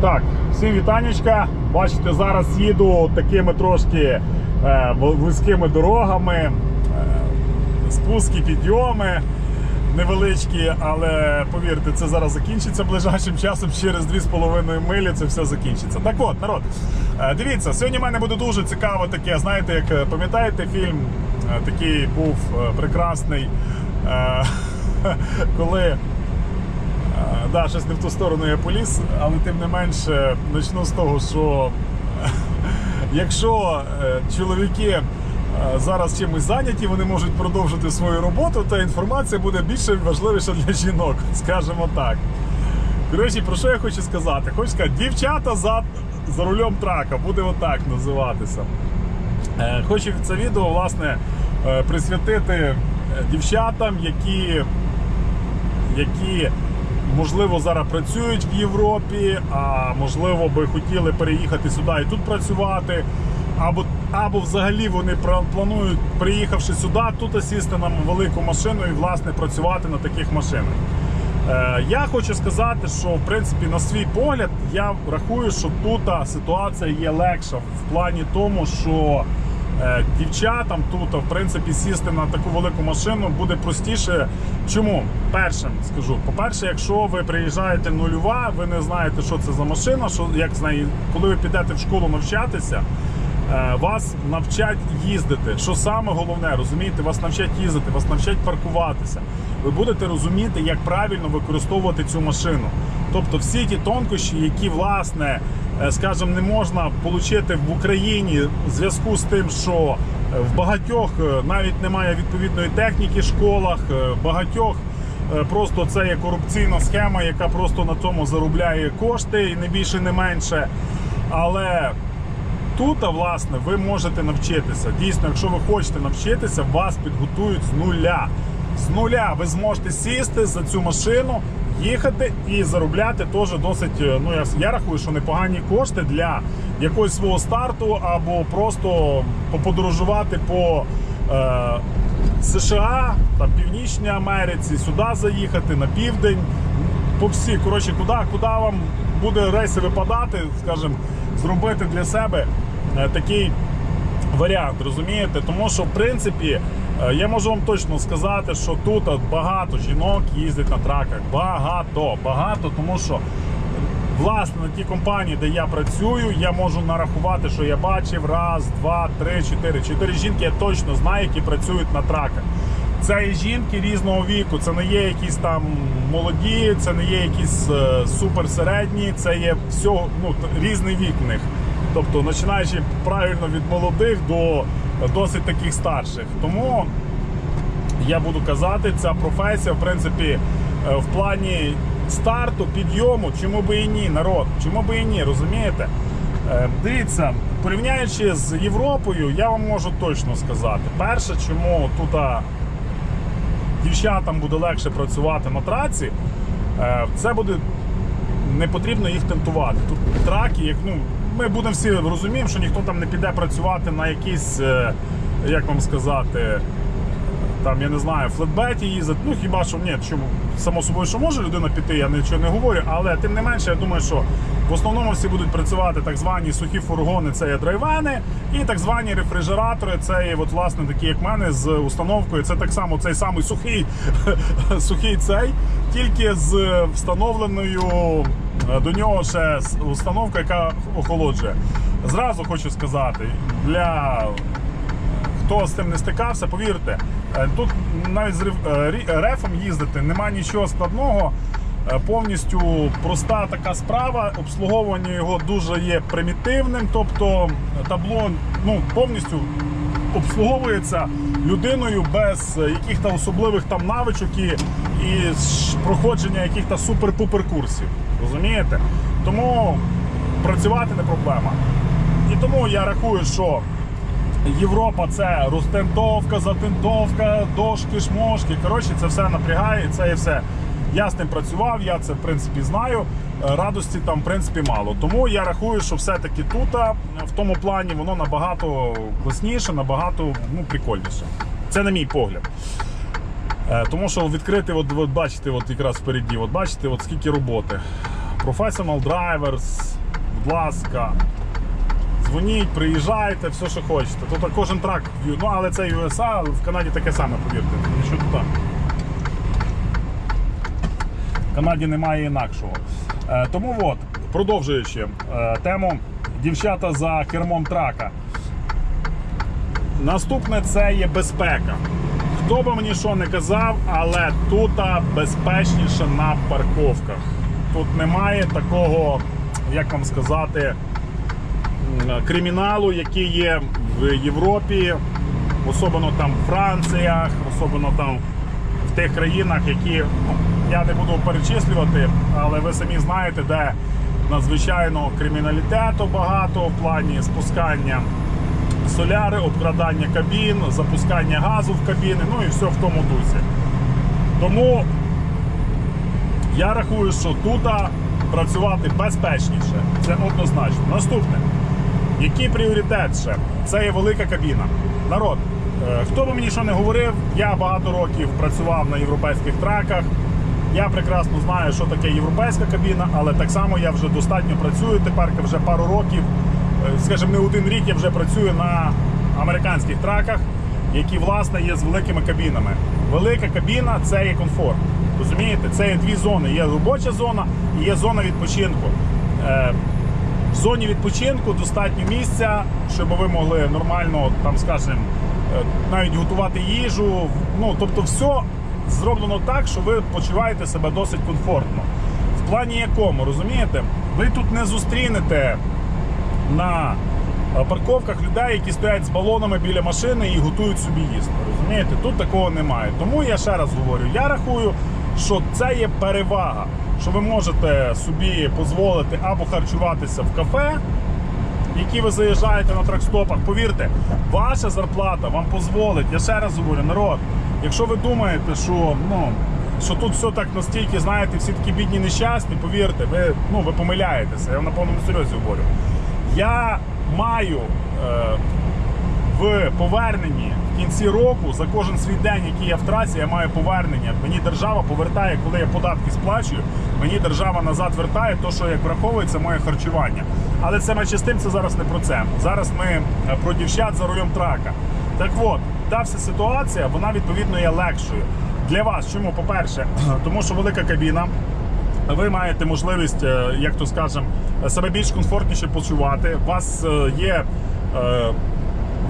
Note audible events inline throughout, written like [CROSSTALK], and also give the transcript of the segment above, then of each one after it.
Так, всім вітанечка. Бачите, зараз їду такими трошки е, вузькими дорогами, е, спуски, підйоми невеличкі, але повірте, це зараз закінчиться ближайшим часом. Через 2,5 милі це все закінчиться. Так от, народ, е, дивіться, сьогодні в мене буде дуже цікаво таке. Знаєте, як е, пам'ятаєте, фільм е, такий був е, прекрасний, е, [LAUGHS] коли. Да, щось не в ту сторону я поліз, але тим не менше почну з того, що [LAUGHS] якщо е, чоловіки е, зараз чимось зайняті, вони можуть продовжити свою роботу, то інформація буде більше важливіша для жінок, [LAUGHS] скажімо так. Коротше, про що я хочу сказати? Хочу сказати, дівчата за, за рулем трака, буде отак називатися. Е, Хочу це відео власне присвятити дівчатам, які, які можливо зараз працюють в Європі, а можливо би хотіли переїхати сюди і тут працювати. Або, або взагалі вони планують, приїхавши сюди, тут сісти на велику машину і власне працювати на таких машинах. Е, Я хочу сказати, що в принципі на свій погляд я рахую, що тут ситуація є легша в плані тому, що дівчатам тут, в принципі, сісти на таку велику машину буде простіше. Чому? Першим скажу, по-перше, якщо ви приїжджаєте нульова, ви не знаєте, що це за машина, що як з неї, коли ви підете в школу навчатися. Е, Вас навчать їздити. Що саме головне, розумієте, вас навчать їздити, вас навчать паркуватися. Ви будете розуміти, як правильно використовувати цю машину. Тобто всі ті тонкощі, які, власне, е, скажімо, не можна отримати в Україні в зв'язку з тим, що е, в багатьох е, навіть немає відповідної техніки в школах, е, багатьох е, просто це є корупційна схема, яка просто на цьому заробляє кошти і не більше, не менше. Але Тут, власне, ви можете навчитися. Дійсно, якщо ви хочете навчитися, вас підготують з нуля. З нуля ви зможете сісти за цю машину, їхати і заробляти теж досить. е, Ну я, я рахую, що непогані кошти для якогось свого старту або просто поподорожувати по е, США, там Північній Америці, сюди заїхати на південь. По всі, коротше, куди, куди вам буде рейси випадати, скажімо, зробити для себе е, такий варіант, розумієте? Тому що, в принципі, я можу вам точно сказати, що тут багато жінок їздять на траках. Багато, багато, тому що. Власне, на тій компанії, де я працюю, я можу нарахувати, що я бачив раз, два, три, чотири. Чотири жінки я точно знаю, які працюють на траках. Це і жінки різного віку, це не є якісь там молоді, це не є якісь е, суперсередні, це є все, ну, різний вік в них. Тобто, починаючи правильно від молодих до е, досить таких старших. Тому я буду казати, ця професія, в принципі, е, в плані старту, підйому, чому би і ні, народ, чому би і ні, розумієте? Е, Дивіться, порівняючи з Європою, я вам можу точно сказати. Перше, чому тут дівчатам буде легше працювати на траці, е, це буде не потрібно їх тентувати. Тут траки, як ну, ми будемо всі розуміємо, що ніхто там не піде працювати на якісь, е, як вам сказати, там, я не знаю, флетбеті їздить. Ну хіба що ні, чому само собою, що може людина піти, я нічого не говорю, але тим не менше, я думаю, що в основному всі будуть працювати так звані сухі фургони, це є драйвени, і так звані рефрижератори, це є от, власне такі, як в мене, з установкою. Це так само цей самий сухий, [LAUGHS] сухий цей, тільки з встановленою до нього ще установка, яка охолоджує. Зразу хочу сказати, для хто з цим не стикався, повірте, е, тут навіть з е, рефом їздити немає нічого складного. Е, Повністю проста така справа. Обслуговування його дуже є примітивним, тобто табло ну, повністю обслуговується людиною без е, яких-то особливих там навичок і, і проходження яких-то супер-пупер курсів. Розумієте? Тому працювати не проблема. І тому я рахую, що Європа це розтентовка, затентовка, дошки, шмошки. Коротше, це все напрягає, це і все. Я з ним працював, я це в принципі знаю. Е, Радості там в принципі мало. Тому я рахую, що все-таки тут, в тому плані, воно набагато класніше, набагато ну, прикольніше. Це на мій погляд. Е, Тому що відкрити, от, от бачите, от якраз впереді, от бачите, от скільки роботи. Professional Drivers, будь ласка. Дзвоніть, приїжджайте, все, що хочете. Тут кожен трак, ну але це USA, в Канаді таке саме, повірте. Нічого туди. В Канаді немає інакшого. Е, тому от, продовжуючи е, тему дівчата за кермом трака. Наступне це є безпека. Хто би мені що не казав, але тут безпечніше на парковках. Тут немає такого, як вам сказати, криміналу, який є в Європі, особливо там в Франціях, особливо там в тих країнах, які ну, я не буду перечислювати, але ви самі знаєте, де надзвичайно криміналітету багато в плані спускання соляри, обкрадання кабін, запускання газу в кабіни, ну і все в тому дусі. Тому я рахую, що тут працювати безпечніше. Це однозначно. Наступне. Який пріоритет ще? Це є велика кабіна. Народ, е, хто би мені що не говорив, я багато років працював на європейських траках. Я прекрасно знаю, що таке європейська кабіна, але так само я вже достатньо працюю. Тепер вже пару років, скажімо, не один рік я вже працюю на американських траках, які власне є з великими кабінами. Велика кабіна це є комфорт. Розумієте, це є дві зони. Є робоча зона і є зона відпочинку. Е, в зоні відпочинку достатньо місця, щоб ви могли нормально, там, скажімо, е, навіть готувати їжу. Ну, тобто, все зроблено так, що ви почуваєте себе досить комфортно. В плані якому, розумієте, ви тут не зустрінете на е, парковках людей, які стоять з балонами біля машини і готують собі їсти. Розумієте, тут такого немає. Тому я ще раз говорю: я рахую, що це є перевага, що ви можете собі дозволити або харчуватися в кафе, які ви заїжджаєте на тракстопах. Повірте, ваша зарплата вам дозволить. Я ще раз говорю, народ. Якщо ви думаєте, що ну. Що тут все так настільки, знаєте, всі такі бідні нещасні, повірте, ви ну ви помиляєтеся. Я вам на повному серйозі говорю. Я маю е, в поверненні в кінці року за кожен свій день, який я в трасі, я маю повернення. Мені держава повертає, коли я податки сплачую. Мені держава назад вертає то, що як враховується моє харчування. Але це менше з тим, це зараз не про це. Зараз ми е, про дівчат за рулем трака. Так от, та вся ситуація, вона відповідно є легшою. Для вас, чому? По-перше, [CLEARS THROAT] тому що велика кабіна, ви маєте можливість, е, як то скажемо, себе більш комфортніше почувати. У вас е, є. е,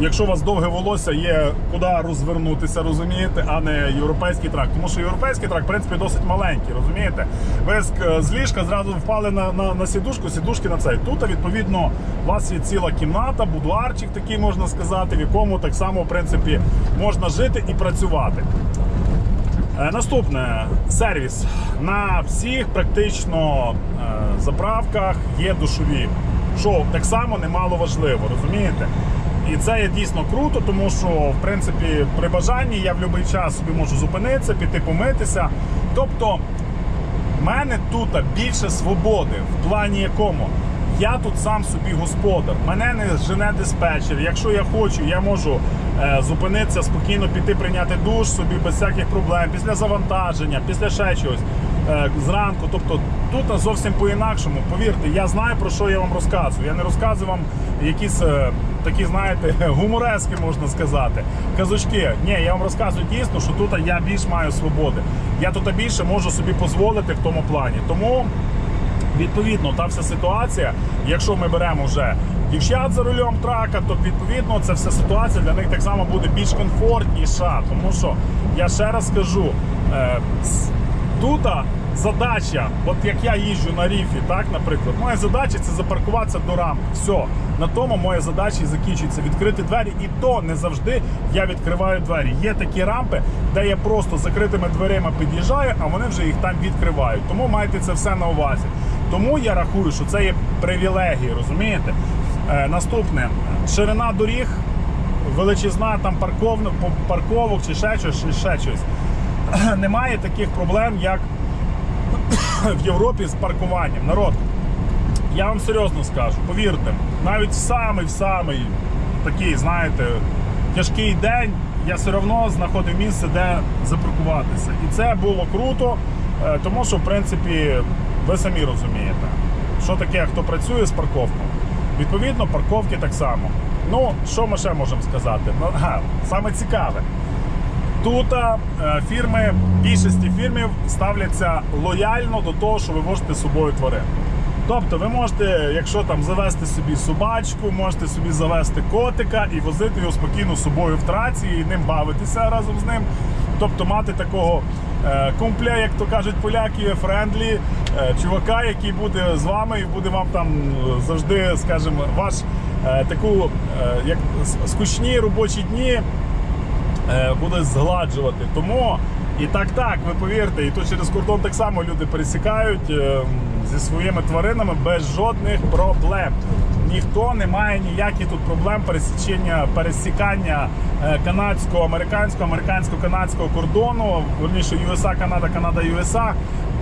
Якщо у вас довге волосся, є куди розвернутися, розумієте, а не європейський трак. Тому що європейський трак, в принципі, досить маленький, розумієте? Ви з ліжка зразу впали на, на, на сідушку, сідушки на цей. Тут, відповідно, у вас є ціла кімната, будуарчик такий можна сказати, в якому так само, в принципі, можна жити і працювати. Е, Наступне сервіс. На всіх практично е, заправках є душові, що так само немало важливо, розумієте? І це є дійсно круто, тому що в принципі при бажанні я в будь-який час собі можу зупинитися, піти помитися. Тобто в мене тут більше свободи в плані якому. Я тут сам собі господар. Мене не жене диспетчер. Якщо я хочу, я можу зупинитися, спокійно піти прийняти душ собі без всяких проблем, після завантаження, після ще чогось е, зранку. Тобто тут зовсім по-інакшому. Повірте, я знаю про що я вам розказую. Я не розказую вам якісь е, такі, знаєте, [LAUGHS] гуморески, можна сказати. Казочки. Ні, я вам розказую дійсно, що тут я більш маю свободи. Я тут більше можу собі дозволити в тому плані. Тому. Відповідно, та вся ситуація, якщо ми беремо вже дівчат за рулем трака, то відповідно ця вся ситуація для них так само буде більш комфортніша. Тому що я ще раз скажу, е, тут задача, от як я їжджу на ріфі, так, наприклад, моя задача це запаркуватися до рамки. Все, на тому моя задача і закінчується. Відкрити двері, і то не завжди я відкриваю двері. Є такі рампи, де я просто закритими дверима під'їжджаю, а вони вже їх там відкривають. Тому майте це все на увазі. Тому я рахую, що це є привілегії, розумієте? Е, наступне ширина доріг, величезна там парковно, парковок чи ще щось, чи ще щось. [CLEARS THROAT] Немає таких проблем, як [CLEARS THROAT] в Європі з паркуванням. Народ, я вам серйозно скажу, повірте, навіть в самий в самий такий, знаєте, тяжкий день я все одно знаходив місце, де запаркуватися. І це було круто, е, тому що, в принципі, ви самі розумієте. Що таке, хто працює з парковкою? Відповідно, парковки так само. Ну, що ми ще можемо сказати? Ну, ага, саме цікаве. Тут е, фірми, більшості фірмів ставляться лояльно до того, що ви можете з собою тварин. Тобто ви можете, якщо там завести собі собачку, можете собі завести котика і возити його спокійно з собою в траці і ним бавитися разом з ним. Тобто мати такого е, компля, як то кажуть поляки, френдлі, чувака, який буде з вами і буде вам там е, завжди, скажімо, ваш е, таку е, як скучні робочі дні е, буде згладжувати. Тому і так, так, ви повірте, і тут через кордон так само люди пересікають е, зі своїми тваринами без жодних проблем. Ніхто не має ніяких тут проблем пересічення, пересікання е, канадського, американського, американсько-канадського кордону, верніше USA, Канада, Канада, USA,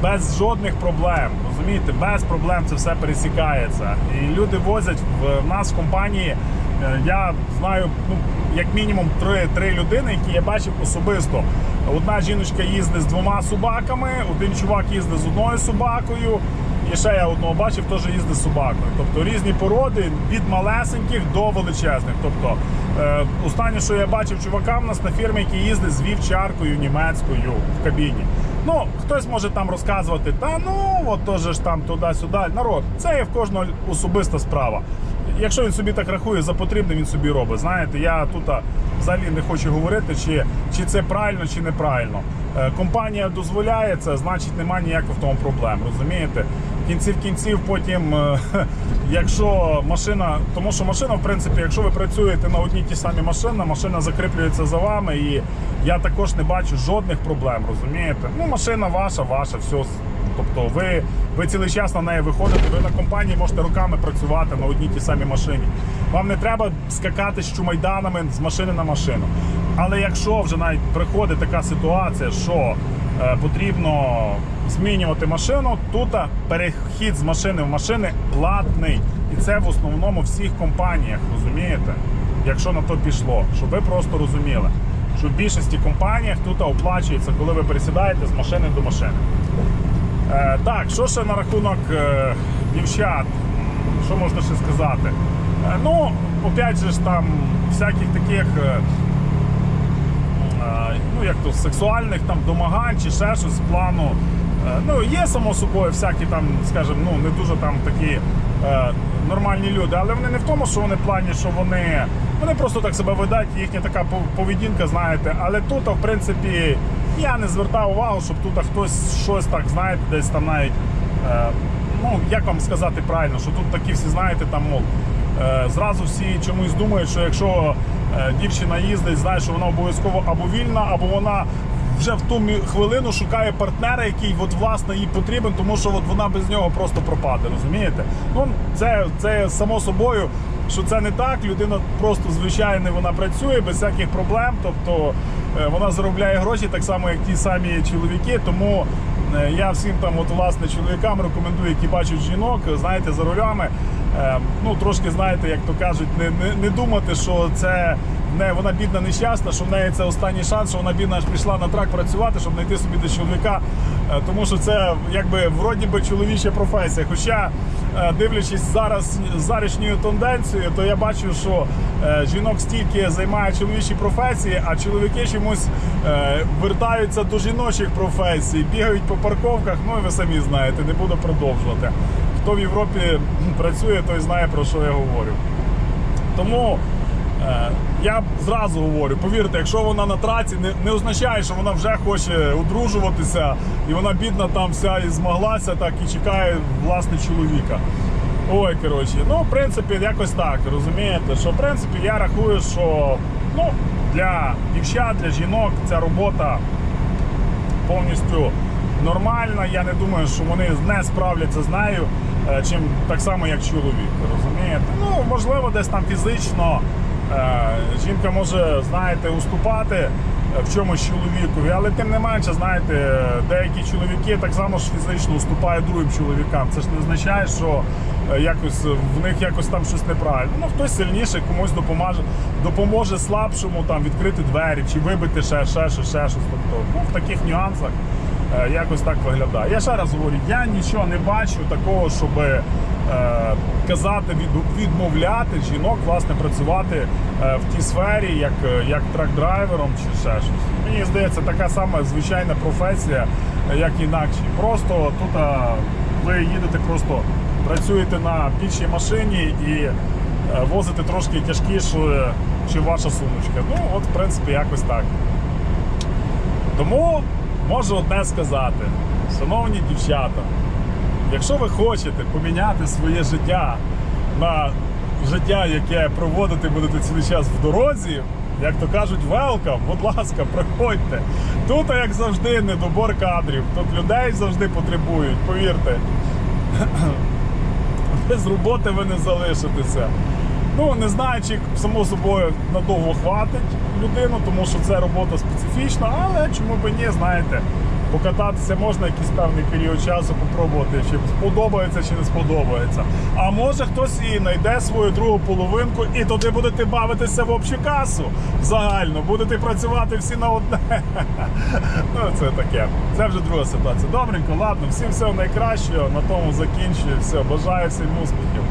без жодних проблем. Розумієте, без проблем це все пересікається. І люди возять в, нас в компанії. Е, Я знаю, ну як мінімум три, три людини, які я бачив особисто. Одна жіночка їздить з двома собаками, один чувак їздить з одною собакою. І ще я одного бачив, теж їздить з собакою. Тобто різні породи від малесеньких до величезних. Тобто, е, останнє, що я бачив чувака в нас на фірмі, який їздить з вівчаркою німецькою в кабіні. Ну, хтось може там розказувати, та ну от теж ж там туди-сюди. Народ, це є в кожного особиста справа. Якщо він собі так рахує за потрібне, він собі робить. Знаєте, я тут взагалі не хочу говорити, чи, чи це правильно, чи неправильно. Е, компанія дозволяє це, значить немає ніяких в тому проблем. Розумієте? Кінці кінців потім, е, [LAUGHS] якщо машина, тому що машина, в принципі, якщо ви працюєте на одній ті самі машини, машина закріплюється за вами, і я також не бачу жодних проблем. Розумієте? Ну, машина ваша, ваша, все. Тобто ви, ви цілий час на неї виходите, ви на компанії можете руками працювати на одній тій самій машині. Вам не треба скакати з чумайданами з машини на машину. Але якщо вже навіть приходить така ситуація, що потрібно змінювати машину, тут перехід з машини в машини платний. І це в основному всіх компаніях, розумієте? Якщо на то пішло, щоб ви просто розуміли, що в більшості компаніях тут оплачується, коли ви пересідаєте з машини до машини. Е, так, що ще на рахунок е, дівчат? Що можна ще сказати? Е, ну, опять же там всяких таких. Е, е, ну, як то, сексуальних там домагань чи ще щось з плану. Е, ну, є само собою всякі там, скажімо, ну не дуже там такі е, нормальні люди, але вони не в тому, що вони плані, що вони. Вони просто так себе ведуть, їхня така поведінка, знаєте. Але тут, в принципі, я не звертав увагу, щоб тут хтось щось так, знаєте, десь там навіть. Е, ну, як вам сказати правильно, що тут такі всі, знаєте, там, мов, е, зразу всі чомусь думають, що якщо дівчина їздить, знає, що вона обов'язково або вільна, або вона вже в ту хвилину шукає партнера, який от, власне їй потрібен, тому що от вона без нього просто пропаде. Розумієте? Ну це, це само собою. Що це не так, людина просто звичайно вона працює без всяких проблем, тобто е, вона заробляє гроші так само, як ті самі чоловіки. Тому е, я всім там, от власне, чоловікам рекомендую, які бачать жінок, знаєте, за рулями. Е, Ну трошки знаєте, як то кажуть, не, не, не думати, що це не вона бідна нещасна, що в неї це останній шанс, що вона бідна аж прийшла на трак працювати, щоб знайти собі до чоловіка. Е, Тому що це якби вроді би чоловіча професія. Хоча, е, дивлячись зараз зарішньою тенденцією, то я бачу, що е, жінок стільки займає чоловічі професії, а чоловіки чомусь вертаються до жіночих професій, бігають по парковках. Ну і ви самі знаєте, не буду продовжувати. Хто в Європі [LAUGHS] працює, той знає про що я говорю. Тому е, я зразу говорю, повірте, якщо вона на траці, не, не означає, що вона вже хоче одружуватися, і вона бідна там вся і змоглася, так і чекає власне чоловіка. Ой, коротше, ну, в принципі, якось так, розумієте, що в принципі я рахую, що ну, для дівчат, для жінок ця робота повністю нормальна. Я не думаю, що вони не справляться з нею, чим так само, як чоловік. Розумієте? Ну, можливо, десь там фізично е, жінка може, знаєте, уступати е, в чомусь чоловікові, але тим не менше, знаєте, деякі чоловіки так само ж фізично уступають другим чоловікам. Це ж не означає, що е, якось в них якось там щось неправильно. Ну, хтось сильніше комусь допоможе, допоможе слабшому там відкрити двері чи вибити ще, ще, ще, ще щось. Тобто, ну, в таких нюансах. Е, Якось так виглядає. Я ще раз говорю, я нічого не бачу такого, щоб е, казати, від, відмовляти жінок власне працювати е, в тій сфері, як, як трак-драйвером чи ще щось. Мені здається, така сама звичайна професія, як інакші. Просто тут ви їдете просто працюєте на більшій машині і возите трошки тяжкіше, чи ваша сумочка. Ну, от, в принципі, якось так. Тому можу одне сказати, шановні дівчата, якщо ви хочете поміняти своє життя на життя, яке проводити будете цілий час в дорозі, як то кажуть, велкам, будь ласка, приходьте. Тут, як завжди, недобор кадрів. Тут людей завжди потребують, повірте. [CLEARS THROAT] Без роботи ви не залишитеся. Ну, не знаю, чи само собою надовго хватить людину, тому що це робота специфічна, але чому б і ні, знаєте, покататися можна якийсь певний період часу, попробувати, чи сподобається, чи не сподобається. А може хтось і знайде свою другу половинку, і тоді будете бавитися в общу касу загально, будете працювати всі на одне. [LAUGHS] Ну, це таке. Це вже друга ситуація. Добренько, ладно, всім всього найкращого. На тому закінчую. Все, бажаю всім успіхів.